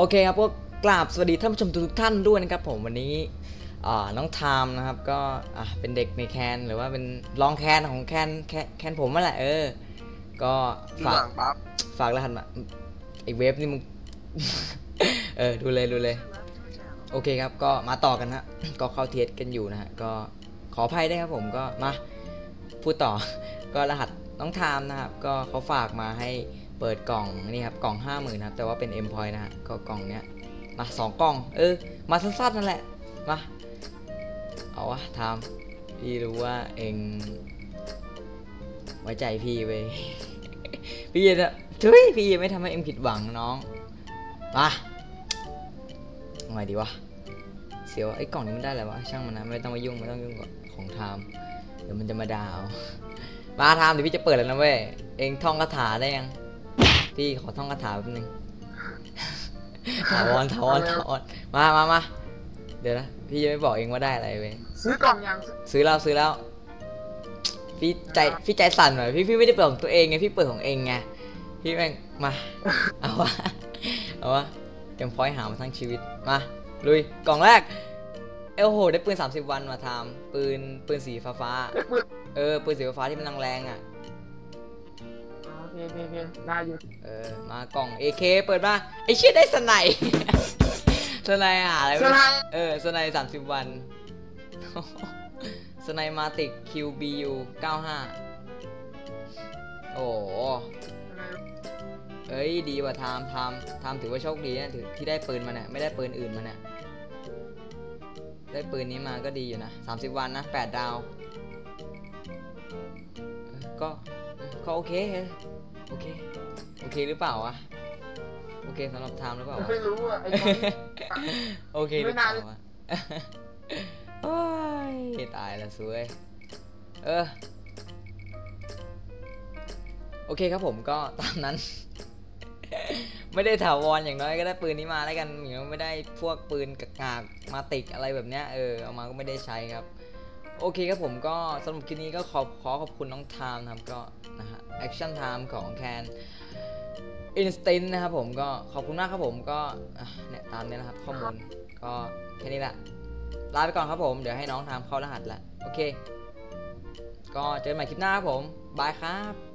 โอเคครับพวกกราบสวัสดีท่านผู้ชมทุกๆท่านด้วยนะครับผมวันนี้อ่าน้องไทม์นะครับก็อะเป็นเด็กในแคนหรือว่าเป็นรองแคนของแคนแคนแคนผมนั่นแหละเออ ก็ฝากหลังปั๊บฝากรหัสมาไอเว็บนี่มึงเออดูเลยดูเลย โอเคครับก็มาต่อกันฮะก็เข้าเทสกันอยู่นะฮะก็ขออภัยได้วยครับผมก็มาพูดต่อก็รหัสน้องไทม์นะครับก็เขาฝากมาให้ เปิดกล่องนี่ครับกล่องห้าหมื่นะครับแต่ว่าเป็นเอ็มพอยนะฮะก็กล่องเนี้ยมาสองกล่อง เออ มาสั้นๆนั่นแหละ มา เอาวะทม์พี่รู้ว่าเองไว้ใจพี่เว้ยพี่จะทุยพี่ไม่ทำให้เอ็มผิดหวังน้องมาเอาไงดีวะเสียวไอ้กล่องนี้มันได้อะไรวะช่างมันนะไม่ต้องมายุ่งไม่ต้องยุ่งกับของไทม์เดี๋ยวมันจะมาดาเอามาทม์เดี๋ยวพี่จะเปิดแล้วนะเว้ยเองท่องคาถาได้ยัง พี่ขอท่องคาถาแป๊บนึงถาวรถาวรถาวรมามามาเดี๋ยวนะพี่ยังไม่บอกเองว่าได้อะไรเว้ยซื้อกล่องยังซื้อแล้วซื้อแล้ว พี่ใจพี่ใจสั่นหน่อยพี่พี่ไม่ได้เปิดของตัวเองไงพี่เปิดของเองไงพี่แม่งมาเอาวะเอาวะเอ็มพอยหามาทั้งชีวิตมาลุยกล่องแรกเอ้โหได้ปืน 30 วันมาทำปืนปืนสีฟ้าฟ้าเอ้ยปืนๆเออปืนสีฟ้าๆที่มันแรงๆอะโอ เคโอเคโอเคได้อยู่เออมากล่อง AK เปิดมาไอเชี่ยได้สไนป์สไนหาอะไรสวะไลด์เออสไนสามสิบวันสไนมาติก QBU 95โอ้โหเอ้ยดีว่ะไทม์ไทม์ไทม์ถือว่าโชคดีนะถือที่ได้ปืนมาเนี่ยไม่ได้ปืนอื่นมาเนี่ยได้ปืนนี้มาก็ดีอยู่นะ30 วันนะ8ดาว ก็ก็โอเค โอเค โอเคหรือเปล่าวะ โอเคสำหรับไทม์หรือเปล่าวะ ไม่รู้อะไอ้กล่องนี้ โอเคหรือเปล่าไม่นานวะ โอ้ยตายละสวย เออ โอเคครับผมก็ตามนั้น ไม่ได้ถาวรอย่างน้อยก็ได้ปืนนี้มาแล้วกันอย่างน้อยไม่ได้พวกปืนกากากมาติกอะไรแบบเนี้ยเออเอามาก็ไม่ได้ใช้ครับ โอเคครับผมก็สำหรับคลิปนี้ก็ขอขอขอบคุณน้องไทม์นะครับก็นะฮะแอคชั่นไทม์ของแคนอินสตินนะครับผมก็ขอบคุณมากครับผมก็เนี่ยตามนี้นะครับข้อมูลก็แค่นี้แหละลาไปก่อนครับผม เดี๋ยวให้น้องทำเข้ารหัสละโอเค ก็เจอกันใหม่คลิปหน้าครับผม บายครับ